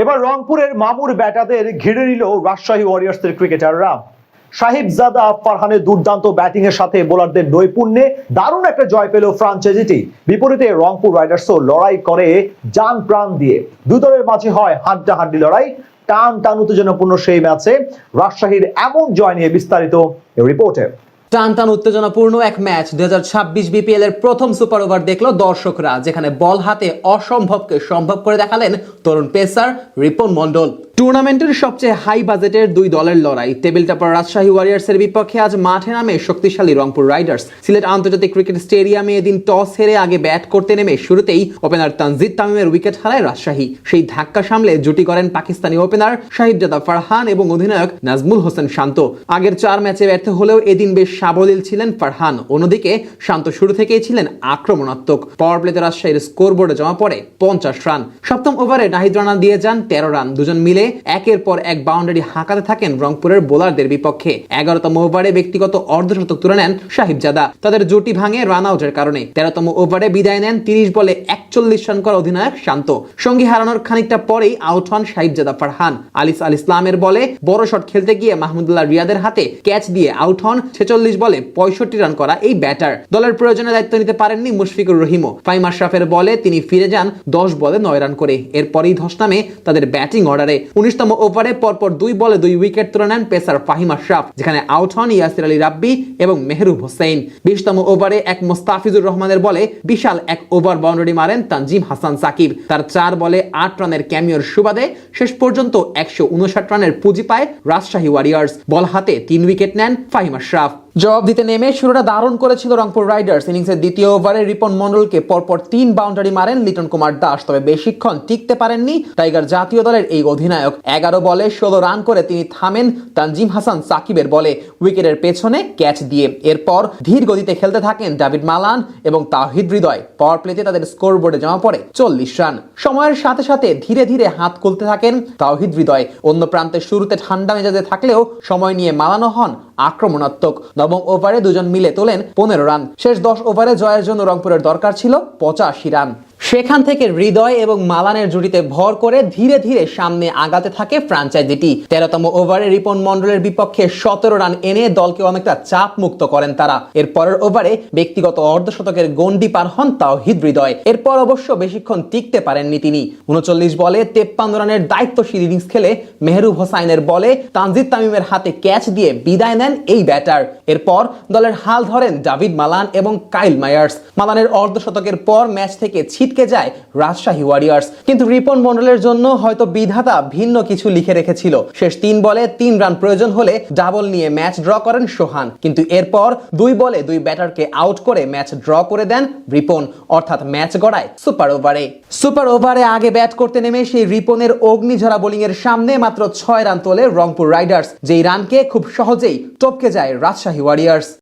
এবার রংপুরের মামুর ব্যাটাদের ঘিরে নিল রাজশাহী ওয়ারিয়ার্সের ক্রিকেটাররা। সাহিবজাদা ফারহানের দুর্দান্ত ব্যাটিং এর সাথে বোলারদের নৈপুণ্যে দারুণ একটা জয় পেল ফ্রাঞ্চাইজিটি। বিপরীতে রংপুর রাইডার্সও লড়াই করে জান প্রাণ দিয়ে। দুই দলের মাঝে হয় হাড্ডাহাড্ডি লড়াই। টান টান উত্তেজনাপূর্ণ সেই ম্যাচে রাজশাহীর এমন জয় নিয়ে বিস্তারিত রিপোর্টে। টান টান উত্তেজনাপূর্ণ এক ম্যাচ। দু হাজার ছাব্বিশ বিপিএল এর প্রথম সুপার ওভার দেখল দর্শকরা, যেখানে বল হাতে অসম্ভবকে সম্ভব করে দেখালেন তরুণ পেসার রিপন মন্ডল টুর্নামেন্টের সবচেয়ে হাই বাজেটের দুই দলের লড়াই। টেবিল টপার রাজশাহী ওয়ারিয়ার্সের বিপক্ষে আজ মাঠে নামে শক্তিশালী রংপুর রাইডার্স সিলেট আন্তর্জাতিক ক্রিকেট স্টেডিয়ামে এদিন টস হেরে আগে ব্যাট করতে নেমে শুরুতেই ওপেনার তানজিদ তামিমের উইকেট হারায় রাজশাহী। সেই ধাক্কা সামলে জুটি করেন পাকিস্তানি ওপেনার সাহিবজাদা ফারহান এবং অধিনায়ক নাজমুল হোসেন শান্ত। আগের চার ম্যাচে ব্যর্থ হলেও এদিন বেশ সাবলীল ছিলেন ফারহান। অন্যদিকে শান্ত শুরু থেকেই ছিলেন আক্রমণাত্মক। পাওয়ার প্লেতে রাজশাহীর স্কোরবোর্ডে জমা পড়ে পঞ্চাশ রান সপ্তম ওভারে নাহিদ রানা দিয়ে যান তেরো রান দুজন মিলে একের পর এক বাউন্ডারি হাঁকাতে থাকেন রংপুরের বোলারদের বিপক্ষে। এগারোতম ওভারে ব্যক্তিগত অর্ধশতক তুলে নেন সাহিবজাদা তাদের জুটি ভাঙে রান আউটের কারণে। তেরোতম ওভারে বিদায় নেন তিরিশ বলে একচল্লিশ রান করা অধিনায়ক শান্ত। সঙ্গী হারানোর খানিকটা পরেই আউট হন সাহিবজাদা ফারহান। আলিস আল ইসলামের বলে বড় শট খেলতে গিয়ে মাহমুদুল্লাহ রিয়াদের হাতে ক্যাচ দিয়ে আউট হন ছেচল্লিশ বলে পঁয়ষট্টি রান করা এই ব্যাটার। দলের প্রয়োজনে দায়িত্ব নিতে পারেননি মুশফিকুর রহিমও। ফাইম আশরাফের বলে তিনি ফিরে যান দশ বলে নয় রান করে। এরপরেই ধস নামে তাদের ব্যাটিং অর্ডারে। উনিশতম ওভারে পরপর দুই বলে দুই উইকেট তুলে নেন পেসার ফাহিম আশরাফ, যেখানে আউট হন ইয়াসির আলী রাব্বি এবং মেহরুব হোসেন। বিশতম ওভারে এক মোস্তাফিজুর রহমানের বলে বিশাল এক ওভার বাউন্ডারি মারেন তানজিম হাসান সাকিব। তার চার বলে আট রানের ক্যামিওর সুবাদে শেষ পর্যন্ত একশো উনষাট রানের পুঁজি পায় রাজশাহী ওয়ারিয়ার্স। বল হাতে তিন উইকেট নেন ফাহিম আশরাফ। জবাব দিতে নেমে শুরুটা দারুণ করেছিল রংপুর রাইডার্স। ইনিংসের দ্বিতীয় ওভারে রিপন মন্ডলকে পরপর তিন বাউন্ডারি মারেন লিটন কুমার দাস, তবে বেশিক্ষণ টিকতে পারেননি টাইগার জাতীয় দলের এই অধিনায়ক। এগারো বলে ষোলো রান করে তিনি থামেন তানজিম হাসান সাকিবের বলে। উইকেটের পেছনে ক্যাচ দিয়ে এরপর ধীর গতিতে খেলতে থাকেন ডাভিড মালান এবং তাহিদ হৃদয়। পাওয়ার প্লেতে তাদের স্কোর বোর্ডে জমা পড়ে চল্লিশ রান। সময়ের সাথে সাথে ধীরে ধীরে হাত খুলতে থাকেন তাহিদ হৃদয়। অন্য প্রান্তে শুরুতে ঠান্ডা মেজাজে থাকলেও সময় নিয়ে মালানো হন আক্রমণাত্মক। নবম ওভারে দুজন মিলে তোলেন পনেরো রান। শেষ দশ ওভারে জয়ের জন্য রংপুরের দরকার ছিল পঁচাশি রান। সেখান থেকে হৃদয় এবং মালানের জুটিতে ভর করে ধীরে ধীরে সামনে আগাতে থাকে ফ্রাঞ্চাইজিটি। তেরোতম ওভারে রিপন মন্ডলের বিপক্ষে সতেরো রান এনে দলকে অনেকটা চাপ মুক্ত করেন তারা। এর পরের ওভারে ব্যক্তিগত অর্ধশতকের গন্ডি পার হন তাও হৃদয়। এরপর অবশ্য বেশিক্ষণ টিকতে পারেননি তিনি। উনচল্লিশ বলে তেপ্পান্ন রানের দায়িত্বশীল ইনিংস খেলে মেহরুব হোসাইনের বলে তানজিদ তামিমের হাতে ক্যাচ দিয়ে বিদায় নেন এই ব্যাটার। এরপর দলের হাল ধরেন ডাভিড মালান এবং কাইল মায়ার্স। মালানের অর্ধশতকের পর ম্যাচ থেকে ছিটকে যায় রাজশাহী ওয়ারিয়ার্স কিন্তু রিপন মন্ডলের জন্য হয়তো বিধাতা ভিন্ন কিছু লিখে রেখেছিল। শেষ তিন বলে তিন রান প্রয়োজন হলে ডাবল নিয়ে ম্যাচ ড্র করেন সোহান। কিন্তু এরপর দুই বলে দুই ব্যাটারকে আউট করে ম্যাচ ড্র করে দেন রিপন, অর্থাৎ ম্যাচ গড়ায় সুপার ওভারে সুপার ওভারে আগে ব্যাট করতে নেমে সেই রিপনের অগ্নিঝরা বোলিং এর সামনে মাত্র ছয় রান তোলে রংপুর রাইডার্স যেই রানকে খুব সহজেই টপকে যায় রাজশাহী ওয়ারিয়ার্স